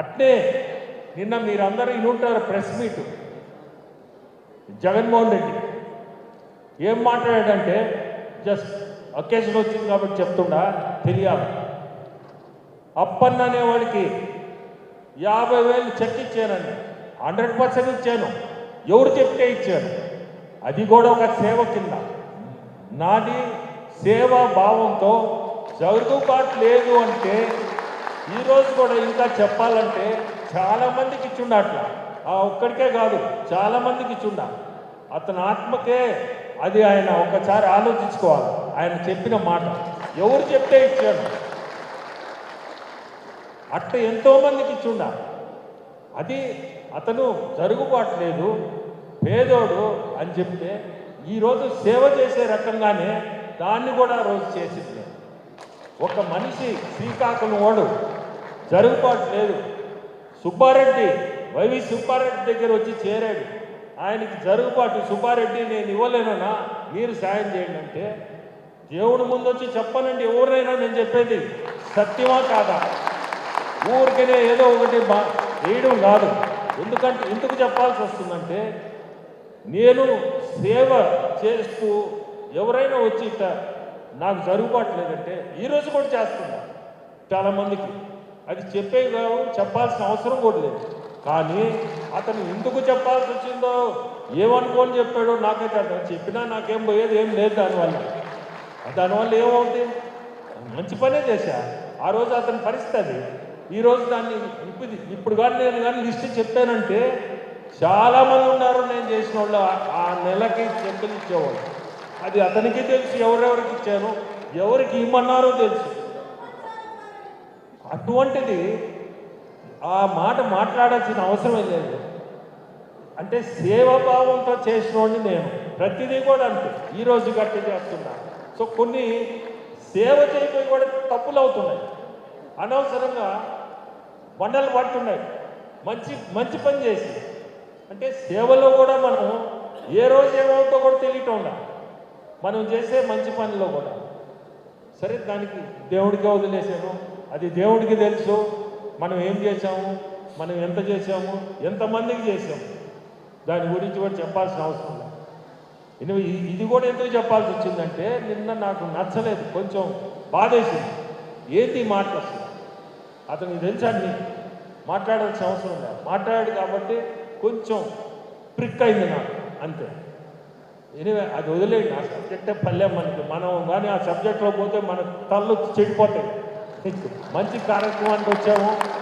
అట్నే నిన్న మీరందరూ ఇనుంటారు ప్రెస్ మీట్. జగన్మోహన్ రెడ్డి. ఏం మాట్లాడాడంటే జస్ట్ అకేషన్ వచ్చింది కాబట్టి చెప్తుండా తెలియాలి. అప్పన్న అనేవాడికి యాభై వేలు చెక్ ఇచ్చానండి హండ్రెడ్ పర్సెంట్ ఇచ్చాను. ఎవరు చెప్తే ఇచ్చాను అది కూడా ఒక సేవ కింద. నాది సేవా భావంతో జరుగుబాటు లేదు అంటే ఈరోజు కూడా ఇంకా చెప్పాలంటే చాలామందికి ఇచ్చిండ ఇచ్చుండ అట్లా. ఆ ఒక్కడికే కాదు చాలామందికి ఇచ్చిండ. అతని ఆత్మకే అది ఆయన ఒకసారి ఆలోచించుకోవాలి. ఆయన చెప్పిన మాట. ఎవరు చెప్తే ఇచ్చాడు? అట్ట ఎంతో మందికి అది అతను జరుగుబాటు లేదు పేదోడు అని చెప్తే ఈరోజు సేవ చేసే రకంగానే దాన్ని కూడా ఆ రోజు చేసింది. ఒక మనిషి శ్రీకాకుళం వాడు. జరుగుబాటు లేదు. సుబ్బారెడ్డి వైవి సుబ్బారెడ్డి దగ్గర వచ్చి చేరాడు. ఆయనకి జరుగుబాటు సుబ్బారెడ్డి నేను ఇవ్వలేనన్నా మీరు సాయం చేయండి అంటే దేవుడు ముందు వచ్చి చెప్పనండి ఎవరైనా నేను చెప్పేది సత్యమా కాదా? ఊరికనే ఏదో ఒకటి బా వేయడం కాదు. ఎందుకంటే ఎందుకు చెప్పాల్సి వస్తుందంటే నేను సేవ చేస్తూ ఎవరైనా వచ్చి ఇట్ట నాకు జరుగుబాటు లేదంటే ఈరోజు కూడా చేస్తున్నా చాలామందికి అది చెప్పే కావు చెప్పాల్సిన అవసరం కూడా లేదు. కానీ అతను ఎందుకు చెప్పాల్సి వచ్చిందో ఏమనుకోని చెప్పాడో నాకైతే అర్థం చెప్పినా నాకేం పోయేది ఏం లేదు దానివల్ల. దానివల్ల ఏమవుతుంది? మంచి పనే చేశా. ఆ రోజు అతని పరిస్థితి అది. ఈరోజు దాన్ని ఇప్పుడు ఇప్పుడు కానీ నేను కానీ లిస్ట్ చెప్పానంటే చాలామంది ఉన్నారు నేను చేసిన వాళ్ళు ఆ- నెలకి చెప్పులు ఇచ్చేవాళ్ళు. అది అతనికి తెలుసు ఎవరెవరికి ఇచ్చాను ఎవరికి ఇమ్మన్నారో తెలుసు. అటువంటిది ఆ మాట మాట్లాడాల్సిన అవసరం లేదు. అంటే సేవాభావంతో చేసినోడిని నేను ప్రతిదీ కూడా అంతే ఈ రోజు గట్టి చేస్తున్నా. సో కొన్ని సేవ చేయకపోయి కూడా తప్పులు అవుతున్నాయి. అనవసరంగా బండలు పడుతున్నాయి. మంచి మంచి పని చేసి. అంటే సేవలో కూడా మనం ఏ రోజు ఏమవుతుందో కూడా తెలియటం ఉండాలి మనం చేసే మంచి పనిలో కూడా. సరే దానికి దేవుడికి వదిలేసాను అది దేవుడికి తెలుసు. మనం ఏం చేసాము మనం ఎంత చేసాము ఎంతమందికి చేసాము దాని గురించి కూడా చెప్పాల్సిన అవసరం లేదు. ఇది ఇది కూడా ఎందుకు చెప్పాల్సి వచ్చిందంటే నిన్న నాకు నచ్చలేదు. కొంచెం బాధేసింది. ఏంటి ఈ మాటలు అతనికి తెలుసా మాట్లాడాల్సిన అవసరం లేదు. మాట్లాడాడు కాబట్టి కొంచెం ప్రిక్ అయింది నాకు. అంతే. ఎనివే అది వదిలేయండి. ఆ సబ్జెక్టే పల్లె మనకి. మనం కానీ ఆ సబ్జెక్ట్లో పోతే మన తల్లు చెడిపోతాయి. మంచి కార్యక్రమానికి వచ్చాము.